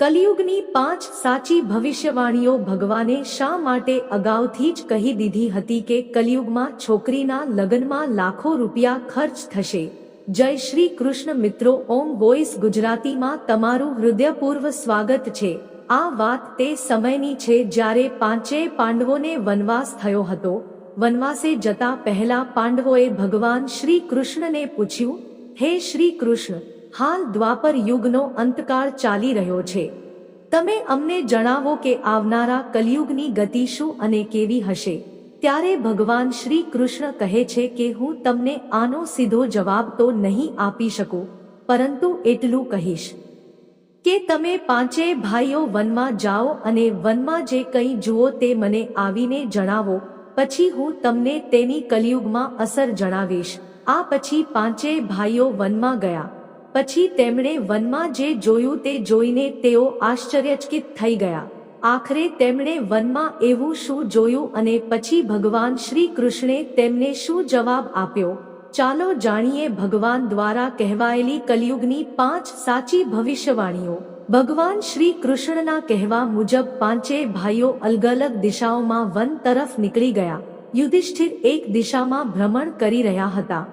કલિયુગની પાંચ સાચી ભવિષ્યવાણીઓ ભગવાને શા માટે અગાઉથી જ કહી દીધી હતી કે કલિયુગમાં છોકરીના લગ્નમાં લાખો રૂપિયા ખર્ચ થશે? જય શ્રી કૃષ્ણ મિત્રો, ઓમ વોઇસ ગુજરાતીમાં તમારું હૃદયપૂર્વ સ્વાગત છે. આ વાત તે સમયની છે જ્યારે પાંચેય પાંડવોને વનવાસ થયો હતો. વનવાસે જતા પહેલા પાંડવોએ ભગવાન શ્રી કૃષ્ણને પૂછ્યું, હે શ્રી કૃષ્ણ હાલ દ્વાપર યુગનો અંતકાળ ચાલી રહ્યો છે. તમે અમને જણાવો કે આવનારા કલિયુગની ગતિ શું અને કેવી હશે? ત્યારે ભગવાન શ્રી કૃષ્ણ કહે છે કે હું તમને આનો સીધો જવાબ તો નહીં આપી શકું, પરંતુ એટલું કહીશ. કે તમે પાંચેય ભાઈઓ વનમાં જાઓ અને વનમાં જે કંઈ જુઓ તે મને આવીને જણાવો, પછી હું તમને તેની કલિયુગમાં અસર જણાવીશ. આ પછી પાંચેય ભાઈઓ વનમાં ગયા. પછી તેમણે વનમાં જે જોયું તે જોઈને તેઓ આશ્ચર્યચકિત થઈ ગયા. આખરે તેમણે વનમાં એવું શું જોયું અને પછી ભગવાન શ્રી કૃષ્ણે તેમને શું જવાબ આપ્યો? ચાલો જાણીએ ભગવાન દ્વારા કહેવાયેલી કલિયુગની પાંચ સાચી ભવિષ્યવાણીઓ. ભગવાન શ્રી કૃષ્ણના કહેવા મુજબ પાંચે ભાઈઓ અલગ અલગ દિશાઓમાં વન તરફ નીકળી ગયા. યુધિષ્ઠિર એક દિશામાં ભ્રમણ કરી રહ્યા હતા.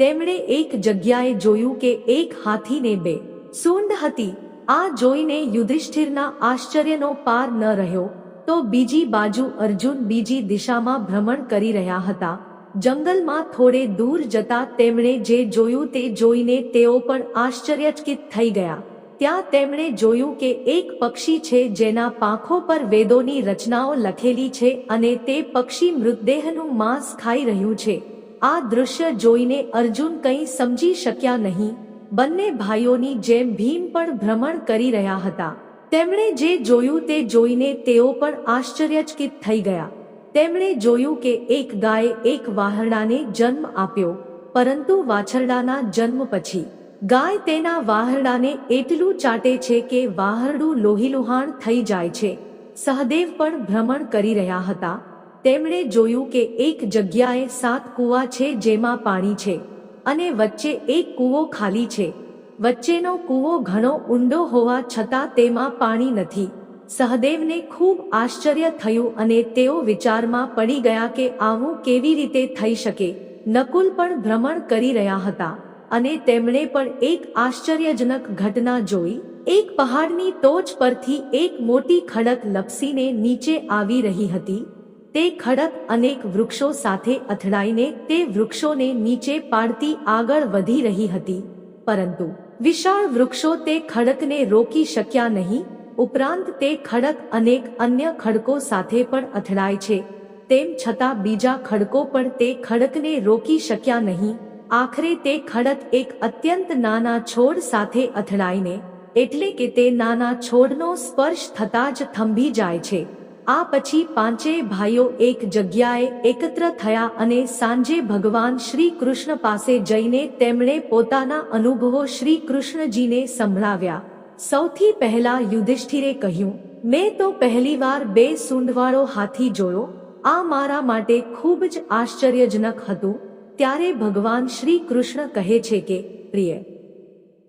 તેમણે એક જગ્યાએ જોયું કે એક હાથીને બે સૂંઢ હતી. આ જોઈને યુધિષ્ઠિરના આશ્ચર્યનો પાર ન રહ્યો તો બીજી બાજુ અર્જુન બીજી દિશામાં ભ્રમણ કરી રહ્યા હતા. જંગલમાં થોડે દૂર જતા તેમણે જે જોયું તે જોઈને તેઓ પણ આશ્ચર્યચકિત થઈ ગયા. ત્યાં તેમણે જોયું કે એક પક્ષી છે જેના પાંખો પર વેદોની રચનાઓ લખેલી છે અને તે પક્ષી મૃતદેહનું માંસ ખાઈ રહ્યું છે. આ દૃશ્ય જોઈને અર્જુન કંઈ સમજી શક્યા નહીં. બંને ભાઈઓની જેમ ભીમ પણ ભ્રમણ કરી રહ્યા હતા. તેમણે જે જોયું તે જોઈને તેઓ પણ આશ્ચર્યચકિત થઈ ગયા. તેમણે જોયું કે એક ગાયે એક વાહરડાને જન્મ આપ્યો, પરંતુ વાછરડાના જન્મ પછી. ગાય તેના વાહરડાને એટલું ચાટે છે કે વાહરડું લોહીલુહાણ થઈ જાય છે. સહદેવ પણ ભ્રમણ કરી રહ્યા હતા. તેમણે જોયું કે એક જગ્યાએ સાત કૂવા છે જેમાં પાણી છે અને વચ્ચે એક કૂવો ખાલી છે. વચ્ચેનો કૂવો ઘણો ઊંડો હોવા છતાં તેમાં પાણી નથી. સહદેવને ખૂબ આશ્ચર્ય થયું અને તેઓ વિચારમાં પડી ગયા કે આવું કેવી રીતે થઈ શકે. નકુલ પણ ભ્રમણ કરી રહ્યા હતા અને તેમણે પણ એક આશ્ચર્યજનક ઘટના જોઈ. એક પહાડની ટોચ પરથી એક મોટી ખડક લપસીને નીચે આવી રહી હતી. તે ખડક અનેક વૃક્ષો સાથે અથડાઈને તે વૃક્ષોને નીચે પાડતી આગળ વધી રહી હતી. પરંતુ વિશાળ વૃક્ષો તે ખડકને રોકી શક્યા નહીં. ઉપરાંત તે ખડક અનેક અન્ય ખડકો સાથે પણ અથડાય છે. તેમ છતાં બીજા ખડકો પણ તે ખડકને રોકી શક્યા નહીં. આખરે તે ખડક એક અત્યંત નાના છોડ સાથે અથડાઈને, એટલે કે તે નાના છોડનો સ્પર્શ થતાં જ થંભી જાય છે. આ પછી પાંચેય ભાઈઓ એક જગ્યાએ એકત્ર થયા અને સાંજે ભગવાન શ્રી કૃષ્ણ પાસે જઈને તેમણે પોતાના અનુભવો શ્રી કૃષ્ણજીને સંભળાવ્યા. સૌથી પહેલા યુધિષ્ઠિરે કહ્યું, મેં તો પહેલીવાર બે સૂંઢવાળો હાથી જોયો. આ મારા માટે ખૂબ જ આશ્ચર્યજનક હતું. ત્યારે ભગવાન શ્રી કૃષ્ણ કહે છે કે, પ્રિય,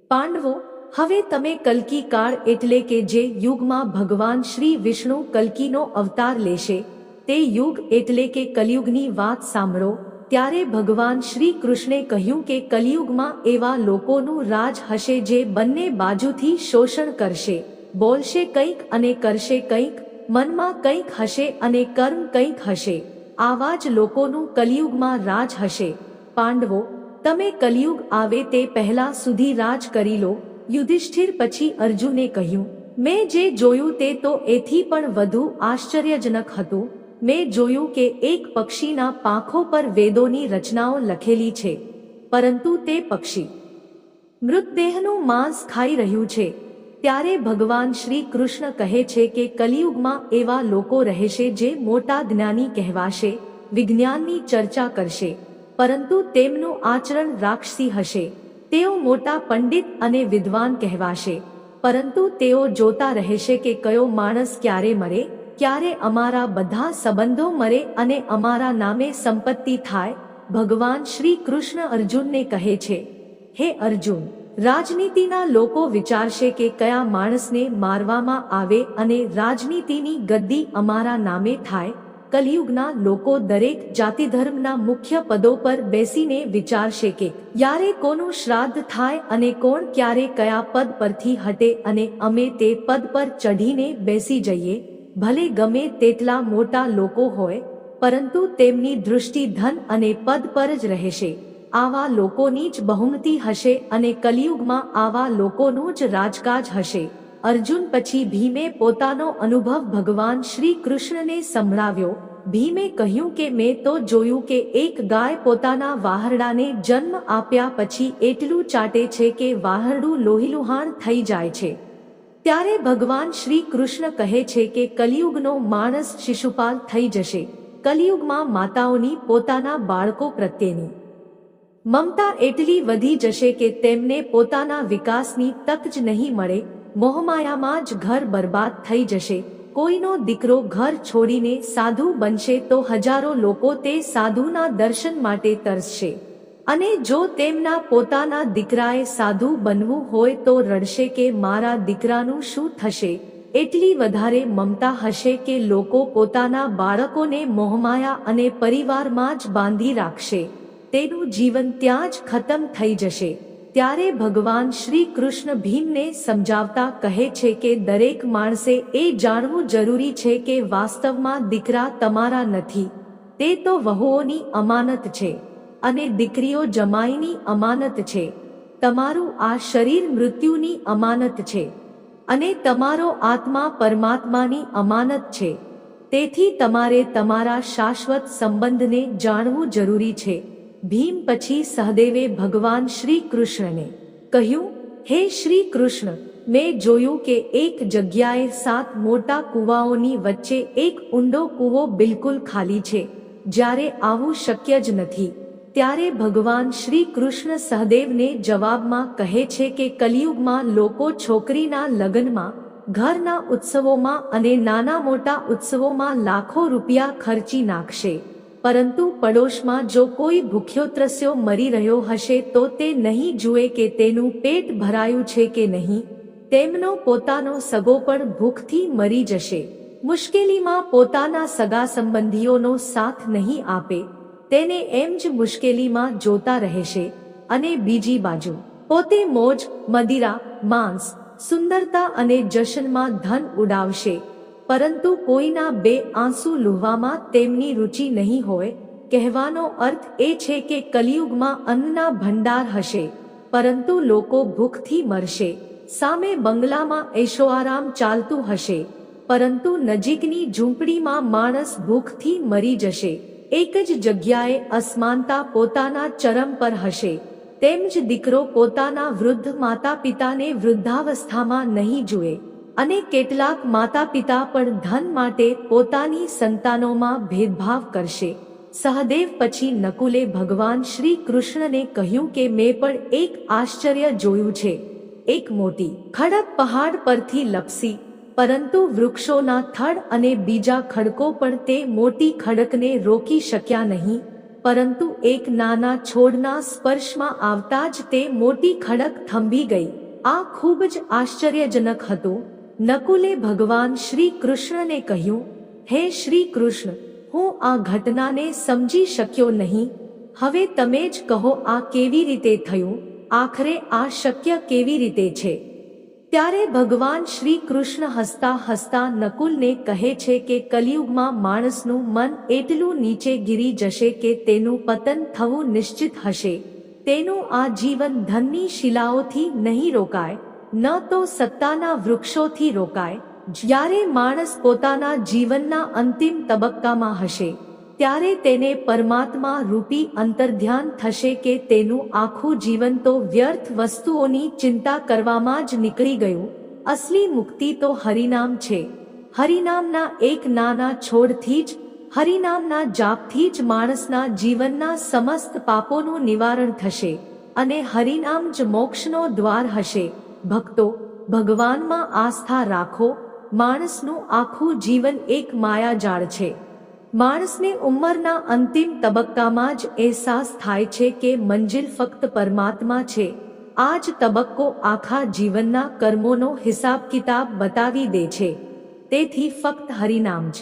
પાંડવો હવે તમે કલ્કી કાળ એટલે કે જે યુગમાં ભગવાન શ્રી વિષ્ણુ કલ્કીનો અવતાર લેશે, તે યુગ એટલે કે કલયુગની વાત સાંભળો, ત્યારે ભગવાન શ્રી કૃષ્ણે કહ્યું કે કલિયુગમાં એવા લોકોનું રાજ હશે જે બંને બાજુથી શોષણ કરશે, બોલશે કંઈક અને કરશે કંઈક, મનમાં કંઈક હશે અને કર્મ કંઈક હશે, આવા જ લોકોનું કલિયુગમાં રાજ હશે. પાંડવો, તમે કલિયુગ આવે તે પહેલા સુધી રાજ કરી લો યુધિષ્ઠિર પછી અર્જુને કહ્યું, મેં જે જોયું તે તો એથી પણ વધુ આશ્ચર્યજનક હતું. મેં જોયું કે એક પક્ષીના પાંખો પર વેદોની રચનાઓ લખેલી છે, પરંતુ તે પક્ષી મૃતદેહનું માંસ ખાઈ રહ્યું છે. ત્યારે ભગવાન શ્રી કૃષ્ણ કહે છે કે કલિયુગમાં એવા લોકો રહેશે જે મોટા જ્ઞાની કહેવાશે, વિજ્ઞાનની ચર્ચા કરશે, પરંતુ તેમનું આચરણ રાક્ષસી હશે. તેઓ મોટા પંડિત અને વિદ્વાન કહેવાશે. પરંતુ તેઓ જોતા રહેશે કે કયો માણસ ક્યારે મરે, ક્યારે અમારા બધા સંબંધો મરે અને અમારા નામે સંપત્તિ થાય, ભગવાન શ્રી કૃષ્ણ અર્જુનને કહે છે. હે અર્જુન, રાજનીતિના લોકો વિચારશે કે કયા માણસને મારવામાં આવે અને રાજનીતિની ગદ્દી અમારા નામે થાય કલયુગના લોકો દરેક જાતિ ધર્મના મુખ્ય પદો પર બેસીને વિચારશે કે યારે કોનું શ્રાદ્ધ થાય અને કોણ ક્યારે કયા પદ પરથી હટે અને અમે તે પદ પર ચઢીને બેસી જઈએ, ભલે ગમે તેટલા મોટા લોકો હોય, પરંતુ તેમની દૃષ્ટિ ધન અને પદ પર જ રહેશે. આવા લોકોની જ બહુમતી હશે અને કલિયુગમાં આવા લોકોનું જ રાજકાજ હશે. અર્જુન પછી ભીમે પોતાનો અનુભવ ભગવાન શ્રી કૃષ્ણને સંભળાવ્યો. ભીમે કહ્યું કે મેં તો જોયું કે એક ગાય પોતાના વાહરડાને જન્મ આપ્યા પછી એટલું ચાટે છે કે વાહરડું લોહીલુહાણ થઈ જાય છે. ત્યારે ભગવાન શ્રી કૃષ્ણ કહે છે કે કલિયુગનો માણસ શિશુપાલ થઈ જશે. કલિયુગમાં માતાઓની પોતાના બાળકો પ્રત્યેની મમતા એટલી વધી જશે કે તેમને પોતાના વિકાસની તક જ નહીં મળે મોહમાયામાં જ ઘર બરબાદ થઈ જશે. કોઈનો દીકરો ઘર છોડીને સાધુ બનશે તો હજારો લોકો તે સાધુના દર્શન માટે તરસશે. અને જો તેમના પોતાના દીકરાએ સાધુ બનવું હોય તો રડશે કે મારા દીકરાનું શું થશે? એટલી વધારે મમતા હશે કે લોકો પોતાના બાળકોને મોહમાયા અને પરિવારમાં જ બાંધી રાખશે. તેનું જીવન ત્યાં જ ખતમ થઈ જશે. ત્યારે ભગવાન શ્રી કૃષ્ણ ભીમને સમજાવતા કહે છે કે દરેક માણસે એ જાણવું જરૂરી છે કે વાસ્તવમાં દીકરા તમારા નથી. તે તો વહુઓની અમાનત છે અને દીકરીઓ જમાઈની અમાનત છે. તમારું આ શરીર મૃત્યુની અમાનત છે અને તમારો આત્મા પરમાત્માની અમાનત છે. તેથી તમારે તમારા શાશ્વત સંબંધને જાણવું જરૂરી છે. ભીમ પછી સહદેવે ભગવાન શ્રી કૃષ્ણને કહ્યું, હે શ્રી કૃષ્ણ મેં જોયું કે એક જગ્યાએ સાત મોટા કૂવાઓની વચ્ચે એક ઊંડો કૂવો બિલકુલ ખાલી છે. જ્યારે આવું શક્ય જ નથી. ત્યારે ભગવાન શ્રી કૃષ્ણ સહદેવને જવાબમાં કહે છે કે કલિયુગમાં લોકો છોકરીના લગ્નમાં, ઘરના ઉત્સવોમાં અને નાના મોટા ઉત્સવોમાં લાખો રૂપિયા ખર્ચી નાખશે. પરંતુ પડોશમાં જો કોઈ ભૂખ્યો ત્રસ્યો મરી રહ્યો હશે તો તે નહીં જુએ કે તેનું પેટ ભરાયું છે કે નહીં. તેમનો પોતાનો સગો પણ ભૂખથી મરી જશે. મુશ્કેલીમાં પોતાના સગા સંબંધીઓનો સાથ નહીં આપે. તેને એમ જ મુશ્કેલીમાં જોતા રહેશે. અને બીજી બાજુ, પોતે મોજ, મદિરા, માંસ, સુંદરતા અને જશનમાં ધન ઉડાવશે. પરંતુ કોઈના બે આંસુ લુહવામાં તેમની રુચિ નહીં હોય, કહેવાનો અર્થ એ છે કે કલિયુગમાં અન્નના ભંડાર હશે, પરંતુ લોકો ભૂખથી મરશે. સામે બંગલામાં એશોઆરામ ચાલતું હશે, પરંતુ નજીકની ઝૂંપડીમાં માણસ ભૂખથી મરી જશે. એક જ જગ્યાએ અસમાનતા પોતાના ચરમ પર હશે. તેમ જ દીકરો પોતાના વૃદ્ધ માતા પિતાને વૃદ્ધાવસ્થામાં નહીં જુએ. અને કેટલાક માતા પિતા પણ ધન માટે પોતાની સંતાનોમાં ભેદભાવ કરશે. સહદેવ પછી નકુલે ભગવાન શ્રી કૃષ્ણને કહ્યું કે, મેં પણ એક આશ્ચર્ય જોયું છે. એક મોટી ખડક પહાડ પરથી લપસી, પરંતુ વૃક્ષોના થડ અને બીજા ખડકો પણ તે મોટી ખડકને રોકી શક્યા નહીં, પરંતુ એક નાના છોડના સ્પર્શમાં આવતા જ તે મોટી ખડક થંભી ગઈ. આ ખૂબ જ આશ્ચર્યજનક હતું. નકુલે ભગવાન શ્રી કૃષ્ણને કહ્યું, હે શ્રી કૃષ્ણ, હું આ ઘટનાને સમજી શક્યો નહીં. હવે તમે જ કહો આ કેવી રીતે થયું? આખરે આ શક્ય કેવી રીતે છે? ત્યારે ભગવાન શ્રી કૃષ્ણ હસતા હસતા નકુલને કહે છે કે કલિયુગમાં માણસનું મન એટલું નીચે ગીરી જશે કે તેનું પતન થવું નિશ્ચિત હશે. તેનું આ જીવન ધનની શિલાઓથી નહીં રોકાય. ન તો સત્તાના વૃક્ષોથી રોકાય. જ્યારે માણસ પોતાના જીવનના અંતિમ તબક્કામાં હશે, ત્યારે તેને પરમાત્મા રૂપી અંતર્ધ્યાન થશે કે તેનું આખું જીવન તો વ્યર્થ વસ્તુઓની ચિંતા કરવામાં જ નીકળી ગયું. અસલી મુક્તિ તો હરિનામ છે. હરિનામના એક નાના છોડથી જ, હરિનામના જાપથી જ માણસના જીવનના સમસ્ત પાપોનું નિવારણ થશે અને હરિનામ જ મોક્ષનો દ્વાર હશે. ભક્તો, ભગવાનમાં આસ્થા રાખો, માણસનું આખું જીવન એક માયાજાળ છે. માણસને ઉંમરના અંતિમ તબક્કામાં જ અહેસાસ થાય છે કે મંજિલ ફક્ત પરમાત્મા છે. આ જ તબક્કો આખા જીવનના કર્મોનો હિસાબ કિતાબ બતાવી દે છે. તેથી ફક્ત હરિનામ જ.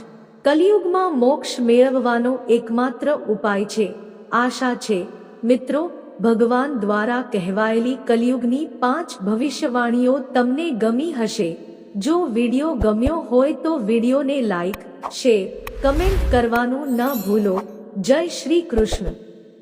કલિયુગમાં મોક્ષ મેળવવાનો એકમાત્ર ઉપાય છે. આશા છે. મિત્રો ભગવાન દ્વારા કહેવાયેલી કલિયુગની પાંચ ભવિષ્યવાણીઓ તમને ગમી હશે. જો વીડિયો ગમ્યો હોય તો વિડીયોને લાઈક, શેર, કમેન્ટ કરવાનું ન ભૂલો. જય શ્રી કૃષ્ણ.